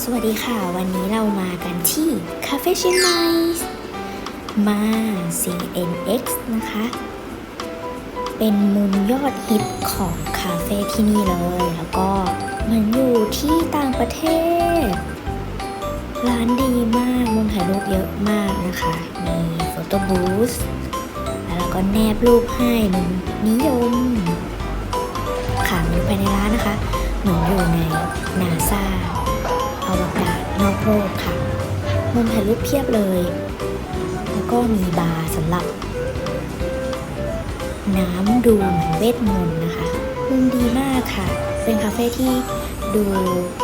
สวัสดีค่ะ วันนี้เรามากันที่คาเฟ่เชียงใหม่มา CNX นะคะ เป็นมุมยอดฮิตของคาเฟ่ที่นี่เลย แล้วก็มือนอยู่ที่ต่างประเทศ ร้านดีมากมุมถ่ายรูปเยอะมากนะคะ มีโฟโต้บูธแล้วก็แนบรูปให้มุมนิยมขาอยู่ภายในร้านนะคะ เหมือนอยู่ในนาซา อวกาศนอกโลกค่ะมุมถ่ายรูปเพียบเลย แล้วก็มีบาร์สำหรับ น้ำดูเหมือนเวทมนต์นะคะมุมดีมากค่ะ เป็นคาเฟ่ที่ดู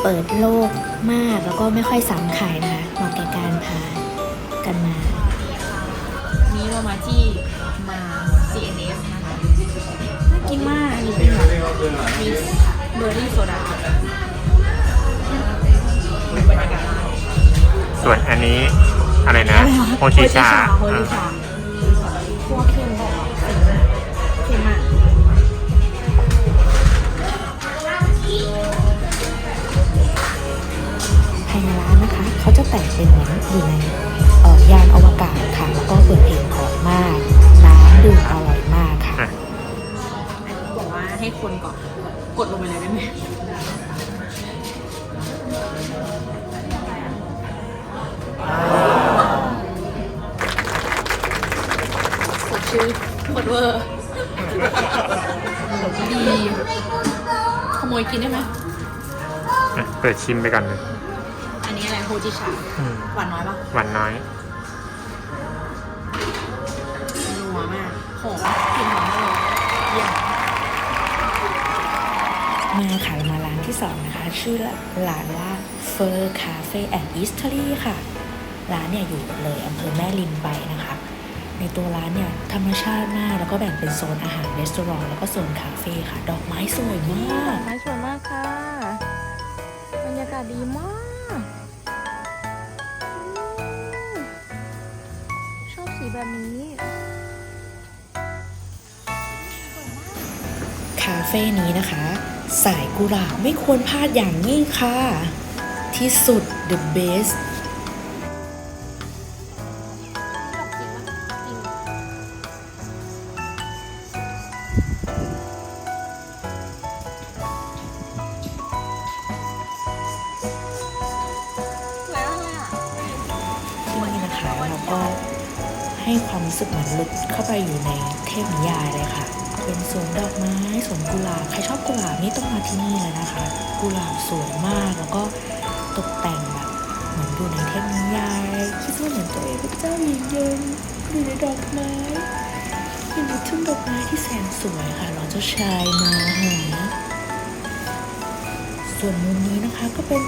เปิดโลกมากแล้วก็ไม่ค่อยซ้ำใครนะคะเหมาะแก่การพากันมา นี้เรามาที่มา CNS นะคะน่ากินมากอันนี้เป็นแบบมิสเบอร์รี่โซดา ส่วนอันนี้อะไรนะโฮชิชาโฮชิชาพวกเข้มบอกเข้มมากภายในร้านนะคะ เขาจะแต่งเป็นเหมือนอยู่ในเอ่อยานอวกาศค่ะ แล้วก็เปิดเพลงเพราะมาก น้ำดื่มอร่อยมากค่ะอะบอกว่าให้คนก่อน กดลงไปเลยได้ไหม สดชื่นกดเวอร์ดีขโมยกินได้ไหมอะเปิดชิมไปก่อนเลยอันนี้อะไรโฮจิชาอืมหวานน้อยปะหวานน้อย นัวมากหอมกลิ่นหอมมากเลยเยี่ยม มาค่ะมาร้านที่สองนะคะ ชื่อร้านว่า Fur Cafe and Eatery ค่ะ ร้านเนี่ยอยู่เลยอำเภอแม่ริมไปนะคะ ในตัวร้านเนี่ยธรรมชาติมากแล้วก็แบ่งเป็นโซนอาหารรีสอร์ทแล้วก็โซนคาเฟ่ค่ะ ดอกไม้สวยมากไม้สวยมากค่ะ บรรยากาศดีมาก ชอบสีแบบนี้คาเฟ่นี้นะคะ สายกุหลาบไม่ควรพลาดอย่างยิ่งค่ะ ที่สุด the best ให้ความรู้สึกเหมือนลึกเข้าไปอยู่ในเทพนิยายเลยค่ะ เป็นสวนดอกไม้สวนกุหลาบ ใครชอบกุหลาบนี่ต้องมาที่นี่เลยนะคะ กุหลาบสวยมากแล้วก็ตกแต่งแบบเหมือนอยู่ในเทพนิยายคิดว่าเหมือนตัวเองเป็นเจ้าหญิงเยินอยู่ในดอกไม้อยู่ในทุ่งดอกไม้ที่แสนสวยค่ะรอเจ้าชายมาหาส่วนมุมนี้นะคะก็เป็น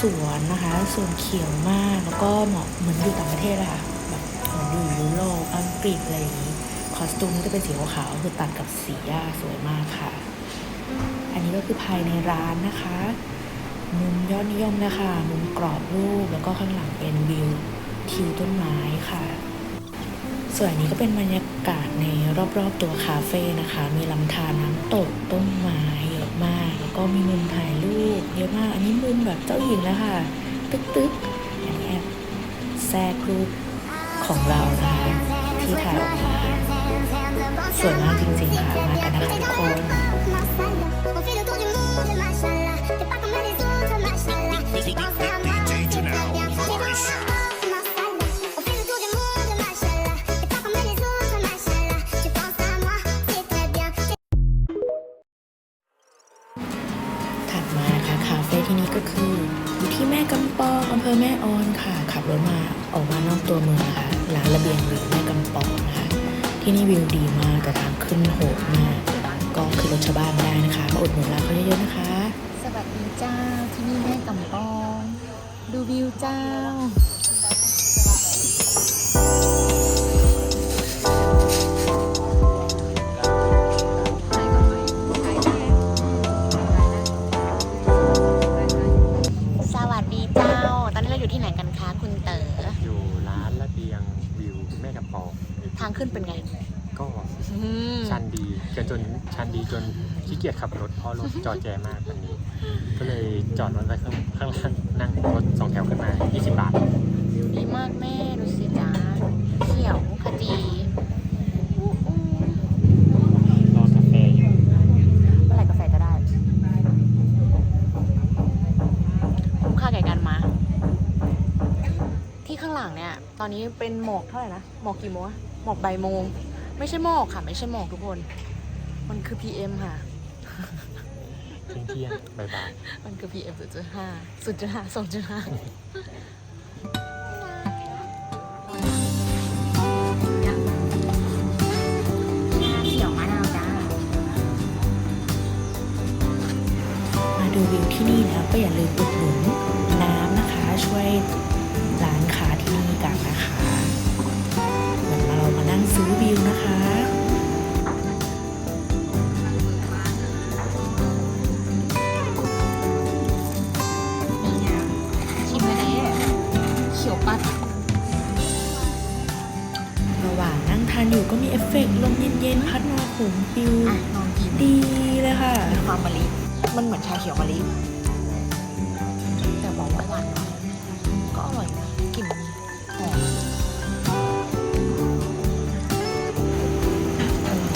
สวนนะคะสวนเขียวมากแล้วก็เหมาะเหมือนอยู่ต่างประเทศอะค่ะ อยู่ยุโรปอังกฤษอะไรอย่างนี้ คอสตูมก็จะเป็นสีขาวคือตัดกับสีหญ้าสวยมากค่ะ อันนี้ก็คือภายในร้านนะคะ มุมยอดนิยมเลยค่ะมุมกรอบรูปแล้วก็ข้างหลังเป็นวิวทิวต้นไม้ค่ะ ส่วนอันนี้ก็เป็นบรรยากาศในรอบๆตัวคาเฟ่นะคะ มีลำธารน้ำตกต้นไม้เยอะมาก แล้วก็มีมุมถ่ายรูปเยอะมาก อันนี้มุมแบบเจ้าหญิงแล้วค่ะ ตึ๊กตึ๊กๆอันนี้แอบแทรกรูป ของเรานะที่ถ่ายออกมาสวยมากจริงๆค่ะมากันนะคะทุกคนถัดมานะะคาเฟ่ที่นี่ก็คืออยู่ที่แม่กำปองอำเภอแม่ออนค่ะ ขับรถมาออกมานอกตัวเมืองค่ะ ร้านระเบียงวิวแม่กำปองนะคะ ที่นี่วิวดีมากแต่ทางขึ้นโหดมาก ก็คือรถชาวบ้านไม่ได้นะคะ มาอุดหนุนร้านเขาเยอะๆนะคะ สวัสดีเจ้าที่นี่แม่กำปอง ดูวิวเจ้า วิวแม่กำปองทางขึ้นเป็นไง ก็อืมชันดีจนจนชันดีจนขี้เกียจขับรถเพราะรถจอแจมากวันนี้ ก็เลยจอดรถไว้ข้างข้างล่างนั่งรถสองแถวขึ้นมา 20 บาท ดีมากแม่ดูสิจ้าเขียวขจีอู้อู้ รอกาแฟอยู่ เมื่อไหร่กาแฟจะได้คุ้มค่าแก่การมา ที่ข้างหลังเนี่ย ตอนนี้เป็นหมอกเท่าไหร่นะ หมอกกี่โมงอะหมอกบ่ายโมง ไม่ใช่หมอกค่ะ ไม่ใช่หมอกทุกคน มันคือ PM ค่ะ เที่ยงเที่ยงบ่ายบายมันคือ PM 0.5 0.5 2.5เขียวมะนาวจ้ามาดูวิวที่นี่แล้วก็อย่าลืม มีเอฟเฟกต์ลมเย็นๆ พัดมาหุมวิว อะลองกินดีเลยค่ะ มีความมะลิ มันเหมือนชาเขียวมะลิ แต่บอกว่าหวานน้อยก็อร่อยนะกลิ่นมันหอม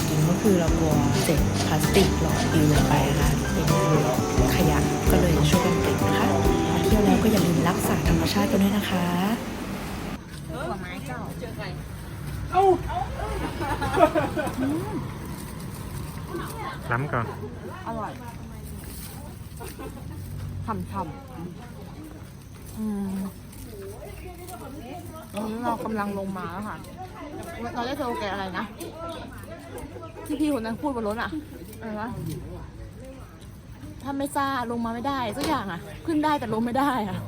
จริงก็คือเรากลัวเศษพลาสติกหลอดปลิวลงไปนะคะเป็นขยะก็เลยช่วยกันเก็บนะคะมาเที่ยวแล้วก็อย่าลืมรักษาธรรมชาติกันด้วยนะคะ หัวไม้เจ้าเจอไก่ ล้ำก่อน อร่อยฉ่ำๆอืมตอนนี้เรากำลังลงมาแล้วค่ะ เราได้สโลแกนอะไรนะ ที่พี่คนนั้นพูดบนรถอะอะไรวะถ้าไม่ซ่าลงมาไม่ได้สักอย่างอะขึ้นได้แต่ลงไม่ได้อะ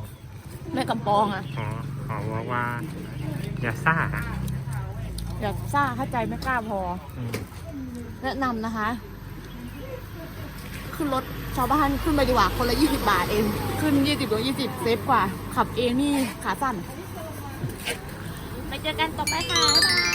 แม่กำปองอะอ๋อขอว่าว่าอย่าซ่า อะอย่าซ่าถ้าใจไม่กล้าพออืมแนะนำนะคะ ขึ้นรถชาวบ้านขึ้นไปดีกว่าคนละยี่สิบาทเอง ขึ้นยี่สิบหรือยี่สิบเซฟกว่า ขับเองนี่ขาสั่นไปเจอกันต่อไปค่ะบ๊ายบาย